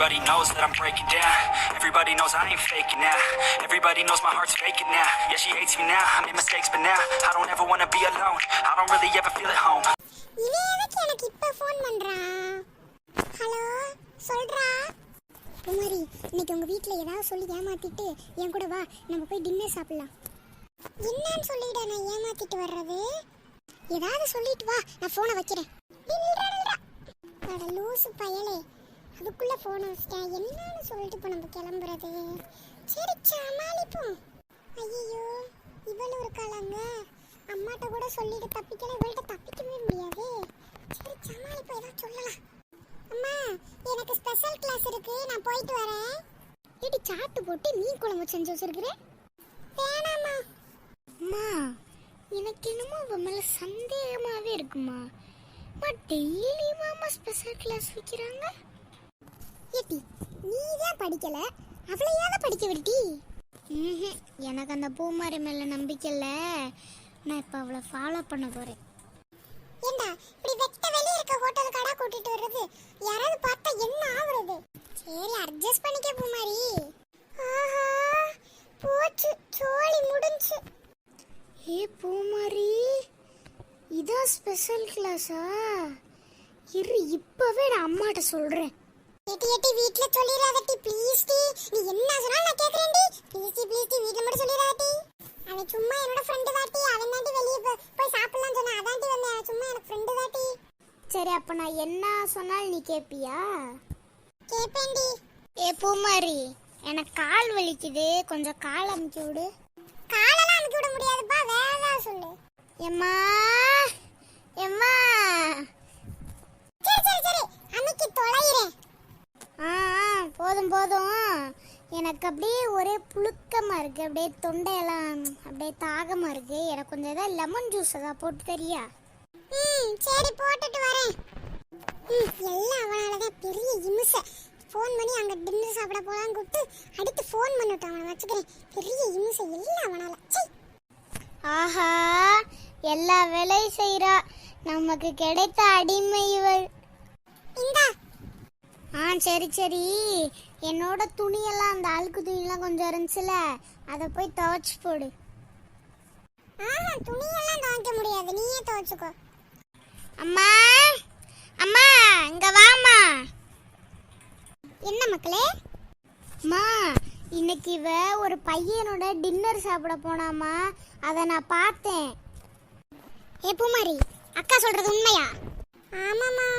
Everybody knows that I'm breaking down. Everybody knows I ain't faking now. Everybody knows my heart's faking now. Yeah, she hates me now. I made mistakes, but now I don't ever wanna be alone. I don't really ever feel at home. இவன் எதுக்கு எனக்கு இப்ப phone பண்றான் hello சொல்றா குமாரி இன்னைக்கு உங்க வீட்ல ஏதாவது சொல்லி ஏமாத்திட்டு என் கூட வா நம்ம போய் டின்னர் சாப்பிடலாம் என்னன்னு சொல்லிட நான் ஏமாத்திட்டு வர்றது ஏதாவது சொல்லிட்டு வா நான் போனை வைக்கிறேன் அட லூசு பயலே அதுக்குள்ளே ஃபோன் வச்சிட்டேன் என்னன்னு சொல்லிட்டு இப்போ நம்ம கிளம்புறது? சரி சமாளிப்போம். ஐயோ இவளும் இருக்காளாங்க. அம்மாட்ட கூட சொல்லிட்டு தப்பிக்கல இவள்கிட்ட தப்பிக்கவே முடியாது. சரி சமாளிப்போம் ஏதாவது சொல்லலாம். அம்மா எனக்கு ஸ்பெஷல் கிளாஸ் இருக்கு. நான் போயிட்டு வரேன். இடி சாட்டு போட்டு மீன் குழம்பு செஞ்சு வச்சிருக்கிறேன் வேணாம்மா. அம்மா எனக்கு என்னமோ அவன் மேலே சந்தேகமாகவே இருக்குமா? அம்மா டெய்லி ஸ்பெஷல் கிளாஸ் வைக்கிறாங்க. ஏட்டி நீ தான் படிக்கல. அவளையாவது படிக்க விட்டி. எனக்கு அந்த பூமாரி மேல நம்பிக்கை இல்ல. நான் இப்ப அவளை ஃபாலோ பண்ண போறேன். ஏண்டா இப்படி வெட்ட வெளிய இருக்க ஹோட்டல் கடை கூட்டிட்டு வர்றது? யாராவது பார்த்தா என்ன ஆகுறது சரி அட்ஜஸ்ட் பண்ணிக்க பூமாரி. ஆஹா போச்சு சோழி முடிஞ்சு. ஏ பூமாரி இதான் ஸ்பெஷல் கிளாஸா இரு இப்பவே நான் அம்மாட்ட சொல்றேன். ஏட்டி ஏட்டி வீட்ல சொல்லிராதட்டி ப்ளீஸ் டி. நீ என்ன சொன்னாலும் நான் கேக்குறேன்டி. ப்ளீஸ் டி ப்ளீஸ் டி வீட்ல மட்டும் சொல்லிராதட்டி அவன் சும்மா என்னோட ஃப்ரெண்டு தாட்டி அவன் தாண்டி வெளியே போய் சாப்பிடலாம் சொன்னா அதாண்டி வந்தேன். அவன் சும்மா எனக்கு ஃப்ரெண்டு தாட்டி சரி அப்ப நான் என்ன சொன்னாலும் நீ கேப்பியா? கேப்பேன்டி. ஏ பூமாரி எனக்கு கால் வலிக்குது. கொஞ்சம் கால் அமுக்கி விடு. காலெல்லாம் அமுக்கி விட முடியாதுப்பா. வேற சொல்லு. எம்மா எம்மா சரி சரி சரி அமுக்கி தொலைகிறேன் ஆ ஆ, போதும் போதும். எனக்கு அப்படியே ஒரே புழுக்கமா இருக்கு. அப்படியே தொண்டையெல்லாம் அப்படியே தாகமா இருக்கு. எனக்கு கொஞ்சம் ஏதாவது லெமன் ஜூஸ் ஏதாவது போட்டு தெரியா? ம் சரி போட்டுட்டு வரேன். ம் எல்லாம் அவனால தான் பெரிய இம்சை. ஃபோன் பண்ணி அங்கே டின்னர் சாப்பிட போகலான்னு கூப்பிட்டு அடுத்து ஃபோன் பண்ணிவிட்டு அவனை வச்சுக்கிறேன். பெரிய இம்சை எல்லாம் அவனால. ஆஹா எல்லா வேலையும் செய்றா. நமக்கு கிடைத்த அடிமை இவள். இந்தா சரி சரி. என்னோட துணியெல்லாம் அந்த அழுக்கு துணியெல்லாம் கொஞ்சம் இருந்துச்சுல அதை போய் துவைச்சு போடு. ஆஹா துணியெல்லாம் துவைக்க முடியாது. நீயே துவைச்சுக்கோ. அம்மா அம்மா இங்க வாம்மா. என்ன மக்களே? அம்மா இன்னைக்கு இவ ஒரு பையனோட டின்னர் சாப்பிட போனாமா அதை நான் பார்த்தேன். ஏ பூமாரி அக்கா சொல்றது உண்மையா? ஆமாம்மா.